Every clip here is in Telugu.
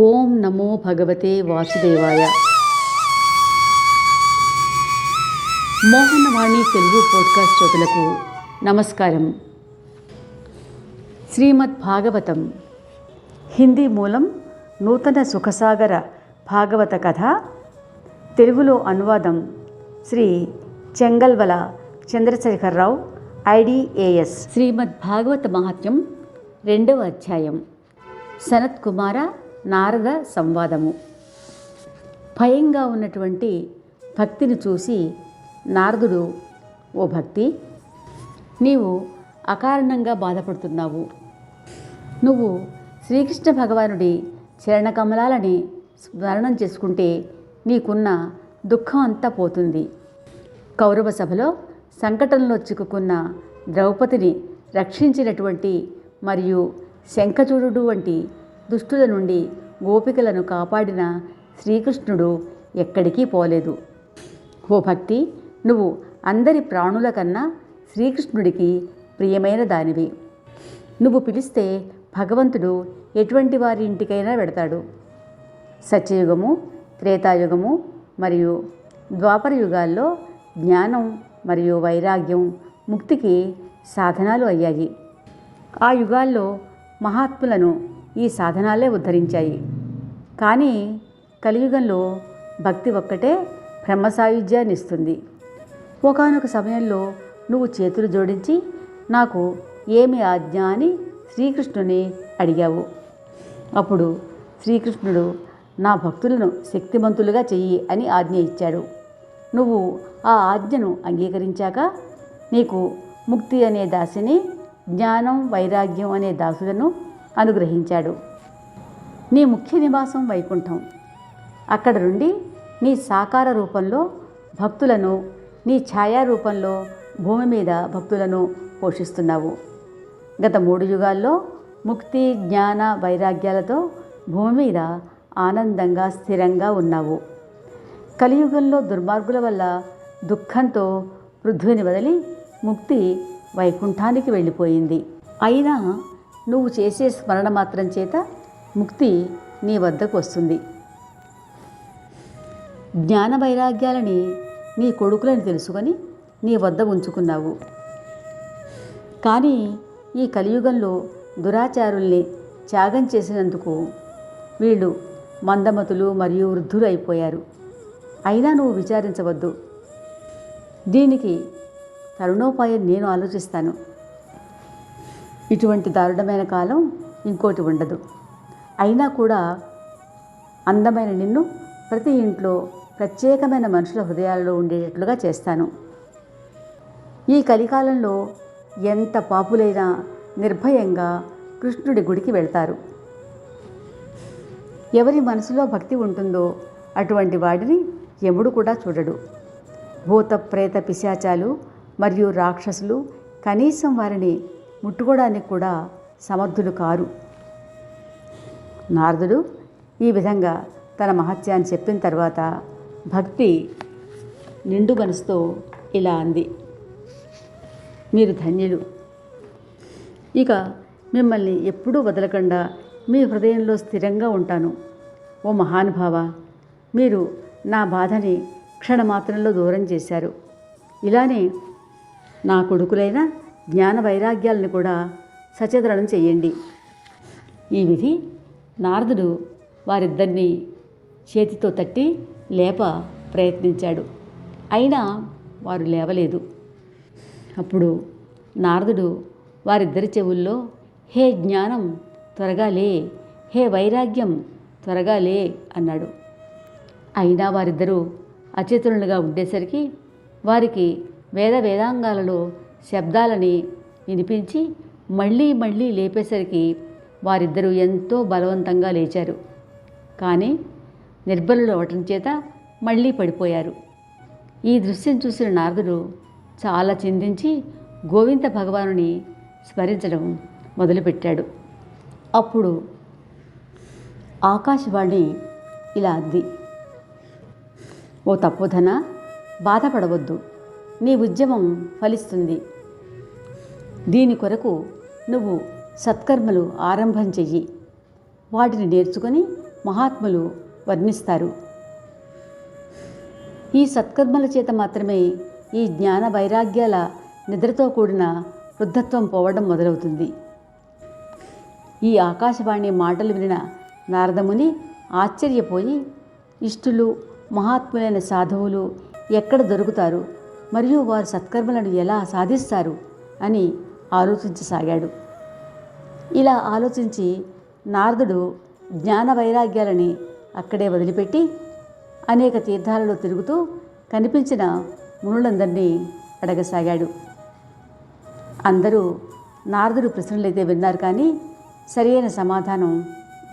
ఓం నమో భగవతే వాసుదేవాయ. మోహనవాణి తెలుగు పోడ్కాస్ట్ శ్రోతలకు నమస్కారం. శ్రీమద్ భాగవతం. హిందీ మూలం నూతన సుఖసాగర భాగవత కథ. తెలుగులో అనువాదం శ్రీ చెంగల్వల చంద్రశేఖరరావు ఐడిఏఎస్ శ్రీమద్ భాగవత మహాత్యం రెండవ అధ్యాయం. సనత్ కుమార నారద సంవాదము. భయంగా ఉన్నటువంటి భక్తిని చూసి నారదుడు ఓ భక్తి నీవు అకారణంగా బాధపడుతున్నావు. నువ్వు శ్రీకృష్ణ భగవానుడి చరణకమలాలని స్మరణం చేసుకుంటే నీకున్న దుఃఖం అంతా పోతుంది. కౌరవ సభలో సంకటంలో చిక్కుకున్న ద్రౌపదిని రక్షించినటువంటి మరియు శంఖచూడు వంటి దుష్టుల నుండి గోపికలను కాపాడిన శ్రీకృష్ణుడు ఎక్కడికి పోలేదు. ఓ భక్తి నువ్వు అందరి ప్రాణుల కన్నా శ్రీకృష్ణుడికి ప్రియమైన దానివి. నువ్వు పిలిస్తే భగవంతుడు ఎటువంటి వారి ఇంటికైనా వెడతాడు. సత్యయుగము త్రేతాయుగము మరియు ద్వాపర యుగాల్లో జ్ఞానం మరియు వైరాగ్యం ముక్తికి సాధనాలు అయ్యాయి. ఆ యుగాల్లో మహాత్ములను ఈ సాధనాలే ఉద్ధరించాయి. కానీ కలియుగంలో భక్తి ఒక్కటే బ్రహ్మసాయుధ్యాన్ని ఇస్తుంది ఒకనొక సమయంలో నువ్వు చేతులు జోడించి నాకు ఏమి ఆజ్ఞ అని శ్రీకృష్ణుని అడిగావు. అప్పుడు శ్రీకృష్ణుడు నా భక్తులను శక్తిమంతులుగా చెయ్యి అని ఆజ్ఞ ఇచ్చాడు. నువ్వు ఆ ఆజ్ఞను అంగీకరించాక నీకు ముక్తి అనే దాసిని జ్ఞానం వైరాగ్యం అనే దాసులను అనుగ్రహించాడు. నీ ముఖ్య నివాసం వైకుంఠం. అక్కడ నుండి నీ సాకార రూపంలో భక్తులను నీ ఛాయా రూపంలో భూమి మీద భక్తులను పోషిస్తున్నావు. గత మూడు యుగాల్లో ముక్తి జ్ఞాన వైరాగ్యాలతో భూమి మీద ఆనందంగా స్థిరంగా ఉన్నావు. కలియుగంలో దుర్మార్గుల వల్ల దుఃఖంతో పృథ్వీని వదిలి ముక్తి వైకుంఠానికి వెళ్ళిపోయింది. అయినా నువ్వు చేసే స్మరణ మాత్రం చేత ముక్తి నీ వద్దకు వస్తుంది. జ్ఞాన వైరాగ్యాలని నీ కొడుకులని తెలుసుకొని నీ వద్ద ఉంచుకున్నావు. కానీ ఈ కలియుగంలో దురాచారుల్ని త్యాగం చేసినందుకు వీళ్ళు మందమతులు మరియు వృద్ధులు అయిపోయారు. అయినా నువ్వు విచారించవద్దు. దీనికి తరుణోపాయం నేను ఆలోచిస్తాను. ఇటువంటి దారుణమైన కాలం ఇంకోటి ఉండదు. అయినా కూడా అందమైన నిన్ను ప్రతి ఇంట్లో ప్రత్యేకమైన మనుషుల హృదయాలలో ఉండేటట్లుగా చేస్తాను. ఈ కలికాలంలో ఎంత పాపులైనా నిర్భయంగా కృష్ణుడి గుడికి వెళ్తారు. ఎవరి మనసులో భక్తి ఉంటుందో అటువంటి వాడిని యముడు కూడా చూడడు. భూత ప్రేత పిశాచాలు మరియు రాక్షసులు కనీసం వారిని ముట్టుకోవడానికి కూడా సమర్థులు కారు. నారదుడు ఈ విధంగా తన మహత్యాన్ని చెప్పిన తర్వాత భక్తి నిండు మనసుతో ఇలా అంది. మీరు ధన్యులు. ఇక మిమ్మల్ని ఎప్పుడూ వదలకుండా మీ హృదయంలో స్థిరంగా ఉంటాను. ఓ మహానుభావ మీరు నా బాధని క్షణమాత్రంలో దూరం చేశారు. ఇలానే నా కొడుకులైన జ్ఞాన వైరాగ్యాలను కూడా సచేతనం చేయండి. ఈ విధి నారదుడు వారిద్దరినీ చేతితో తట్టి లేప ప్రయత్నించాడు. అయినా వారు లేవలేదు. అప్పుడు నారదుడు వారిద్దరి చెవుల్లో హే జ్ఞానం త్వరగా లే. హే వైరాగ్యం త్వరగా లే అన్నాడు. అయినా వారిద్దరూ అచేతనులుగా ఉండేసరికి వారికి వేద వేదాంగాలలో శబ్దాలని వినిపించి మళ్ళీ మళ్ళీ లేపేసరికి వారిద్దరూ ఎంతో బలవంతంగా లేచారు. కానీ నిర్బలులు అవటం చేత మళ్ళీ పడిపోయారు. ఈ దృశ్యం చూసిన నారదుడు చాలా చిందించి గోవింద భగవానుని స్మరించడం మొదలుపెట్టాడు. అప్పుడు ఆకాశవాణి ఇలా అంది ఓ తప్పుధన బాధపడవద్దు. నీ ఉద్యమం ఫలిస్తుంది. దీని కొరకు నువ్వు సత్కర్మలు ఆరంభం చెయ్యి. వాటిని నేర్చుకొని మహాత్ములు వర్ణిస్తారు. ఈ సత్కర్మల చేత మాత్రమే ఈ జ్ఞాన వైరాగ్యాల నిద్రతో కూడిన వృద్ధత్వం పోవడం మొదలవుతుంది. ఈ ఆకాశవాణి మాటలు వినిన నారదముని ఆశ్చర్యపోయి ఇష్టులు మహాత్ములైన సాధువులు ఎక్కడ దొరుకుతారు? మరియు వారు సత్కర్మలను ఎలా సాధిస్తారు అని ఆలోచించసాగాడు. ఇలా ఆలోచించి నారదుడు జ్ఞాన వైరాగ్యాలని అక్కడే వదిలిపెట్టి అనేక తీర్థాలలో తిరుగుతూ కనిపించిన మునులందరినీ అడగసాగాడు. అందరూ నారదుడు ప్రశ్నలైతే విన్నారు కానీ సరియైన సమాధానం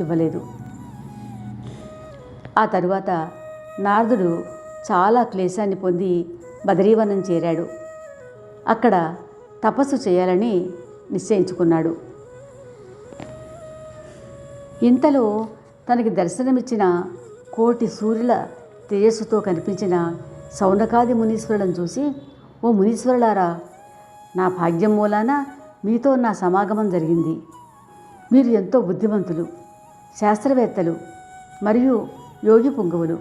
ఇవ్వలేదు. ఆ తరువాత నారదుడు చాలా క్లేశాన్ని పొంది బదరీవనం చేరాడు. అక్కడ తపస్సు చేయాలని నిశ్చయించుకున్నాడు. ఇంతలో తనకి దర్శనమిచ్చిన కోటి సూర్యుల తేజస్సుతో కనిపించిన సౌనకాది మునీశ్వరులను చూసి ఓ మునీశ్వరులారా నా భాగ్యం మూలాన మీతో నా సమాగమం జరిగింది. మీరు ఎంతో బుద్ధిమంతులు శాస్త్రవేత్తలు మరియు యోగి పుంగవులు.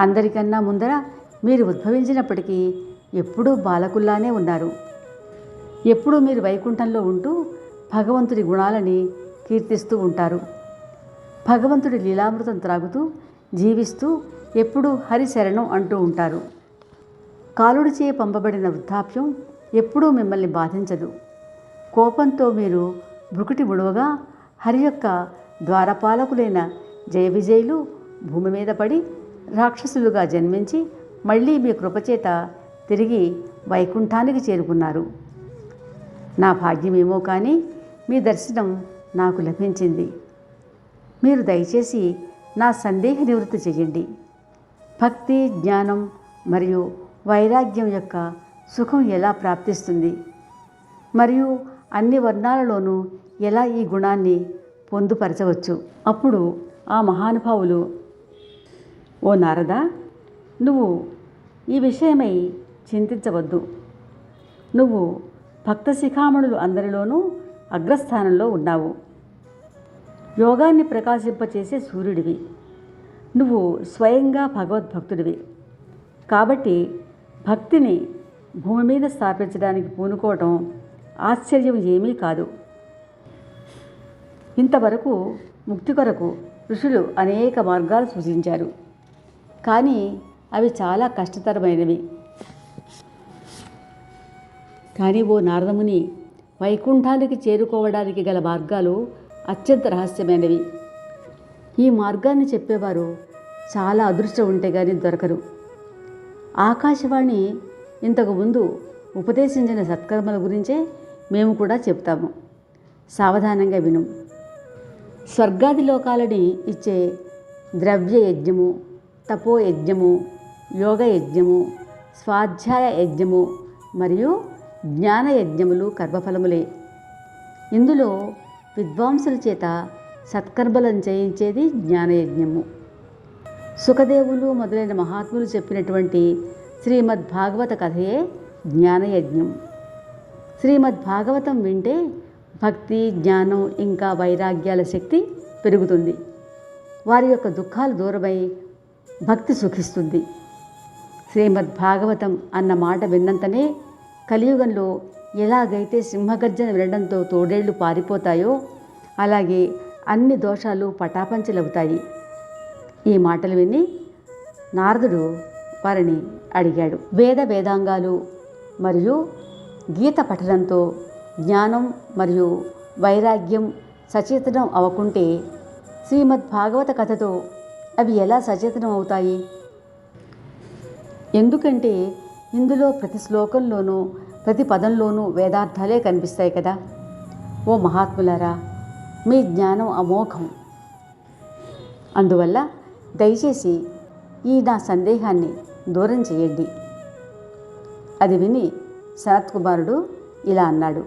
అందరికన్నా ముందర మీరు ఉద్భవించినప్పటికీ ఎప్పుడూ బాలకుల్లానే ఉన్నారు. ఎప్పుడూ మీరు వైకుంఠంలో ఉంటూ భగవంతుడి గుణాలని కీర్తిస్తూ ఉంటారు. భగవంతుడి లీలామృతం త్రాగుతూ జీవిస్తూ ఎప్పుడూ హరిశరణం అంటూ ఉంటారు. కాలుడిచే పంపబడిన వృద్ధాప్యం ఎప్పుడూ మిమ్మల్ని బాధించదు. కోపంతో మీరు బ్రుకుటి ముడవగా హరి యొక్క ద్వారపాలకులైన జయ విజయులు భూమి మీద పడి రాక్షసులుగా జన్మించి మళ్ళీ మీ కృపచేత తిరిగి వైకుంఠానికి చేరుకున్నారు. నా భాగ్యమేమో కానీ మీ దర్శనం నాకు లభించింది. మీరు దయచేసి నా సందేహ నివృత్తి చేయండి. భక్తి జ్ఞానం మరియు వైరాగ్యం యొక్క సుఖం ఎలా ప్రాప్తిస్తుంది? మరియు అన్ని వర్ణాలలోనూ ఎలా ఈ గుణాన్ని పొందుపరచవచ్చు? అప్పుడు ఆ మహానుభావులు ఓ నారదా నువ్వు ఈ విషయమై చింతించవద్దు. నువ్వు భక్త శిఖామణులు అందరిలోనూ అగ్రస్థానంలో ఉన్నావు. యోగాన్ని ప్రకాశింపచేసే సూర్యుడివి. నువ్వు స్వయంగా భగవద్భక్తుడివి. కాబట్టి భక్తిని భూమి మీద స్థాపించడానికి పూనుకోవటం ఆశ్చర్యం ఏమీ కాదు. ఇంతవరకు ముక్తి కొరకు ఋషులు అనేక మార్గాలు సూచించారు. కానీ అవి చాలా కష్టతరమైనవి. కానీ ఓ నారదముని వైకుంఠానికి చేరుకోవడానికి గల మార్గాలు అత్యంత రహస్యమైనవి. ఈ మార్గాన్ని చెప్పేవారు చాలా అదృష్టం ఉంటే కానీ దొరకరు. ఆకాశవాణి ఇంతకు ముందు ఉపదేశించిన సత్కర్మల గురించే మేము కూడా చెప్తాము. సావధానంగా విను. స్వర్గాది లోకాలని ఇచ్చే ద్రవ్య యజ్ఞము తపో యజ్ఞము యోగ యజ్ఞము స్వాధ్యాయ యజ్ఞము మరియు జ్ఞాన యజ్ఞములు కర్మఫలములే. ఇందులో విద్వాంసుల చేత సత్కర్మలను చేయించేది జ్ఞానయజ్ఞము సుఖదేవులు మొదలైన మహాత్ములు చెప్పినటువంటి శ్రీమద్ భాగవత కథయే జ్ఞానయజ్ఞం శ్రీమద్ భాగవతం వింటే భక్తి జ్ఞానం ఇంకా వైరాగ్యాల శక్తి పెరుగుతుంది. వారి యొక్క దుఃఖాలు దూరమై భక్తి సుఖిస్తుంది. శ్రీమద్ భాగవతం అన్న మాట విన్నంతనే కలియుగంలో ఎలాగైతే సింహగర్జన వినడంతో తోడేళ్ళు పారిపోతాయో అలాగే అన్ని దోషాలు పటాపంచలవుతాయి. ఈ మాటలు విని నారదుడు వారిని అడిగాడు వేద వేదాంగాలు మరియు గీత పఠనంతో జ్ఞానం మరియు వైరాగ్యం సచేతనం అవ్వకుంటే శ్రీమద్ భాగవత కథతో అవి ఎలా సచేతనం అవుతాయి ఎందుకంటే ఇందులో ప్రతి శ్లోకంలోనూ ప్రతి పదంలోనూ వేదార్థాలే కనిపిస్తాయి కదా. ఓ మహాత్ములారా మీ జ్ఞానం అమోఘం. అందువల్ల దయచేసి ఈ నా సందేహాన్ని దూరం చేయండి. అది విని శరత్ కుమారుడు ఇలా అన్నాడు.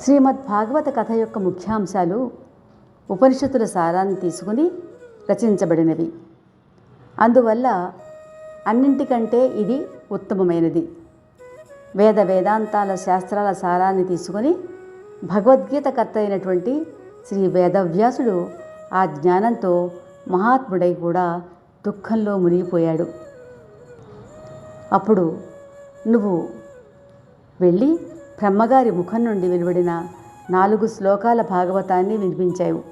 శ్రీమద్ భాగవత కథ యొక్క ముఖ్యాంశాలు ఉపనిషత్తుల సారాన్ని తీసుకుని రచించబడినవి. అందువల్ల అన్నింటికంటే ఇది ఉత్తమమైనది. వేద వేదాంతాల శాస్త్రాల సారాన్ని తీసుకొని భగవద్గీత కర్త అయినటువంటి శ్రీ వేదవ్యాసుడు ఆ జ్ఞానంతో మహాత్ముడై కూడా దుఃఖంలో మునిగిపోయాడు. అప్పుడు నువ్వు వెళ్ళి బ్రహ్మగారి ముఖం నుండి వెలువడిన నాలుగు శ్లోకాల భాగవతాన్ని వినిపించావు.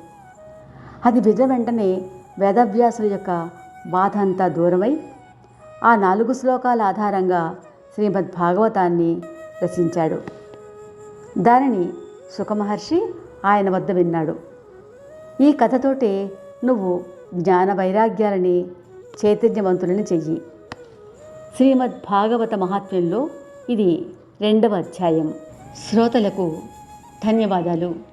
అది విన్న వెంటనే వేదవ్యాసుల యొక్క బాధ అంతా దూరమై ఆ నాలుగు శ్లోకాల ఆధారంగా శ్రీమద్ భాగవతాన్ని రచించాడు. దానిని సుఖమహర్షి ఆయన వద్ద విన్నాడు. ఈ కథతోటే నువ్వు జ్ఞాన వైరాగ్యాలని చైతన్యవంతులని చెయ్యి. శ్రీమద్ భాగవత మహాత్మ్యంలో ఇది రెండవ అధ్యాయం. శ్రోతలకు ధన్యవాదాలు.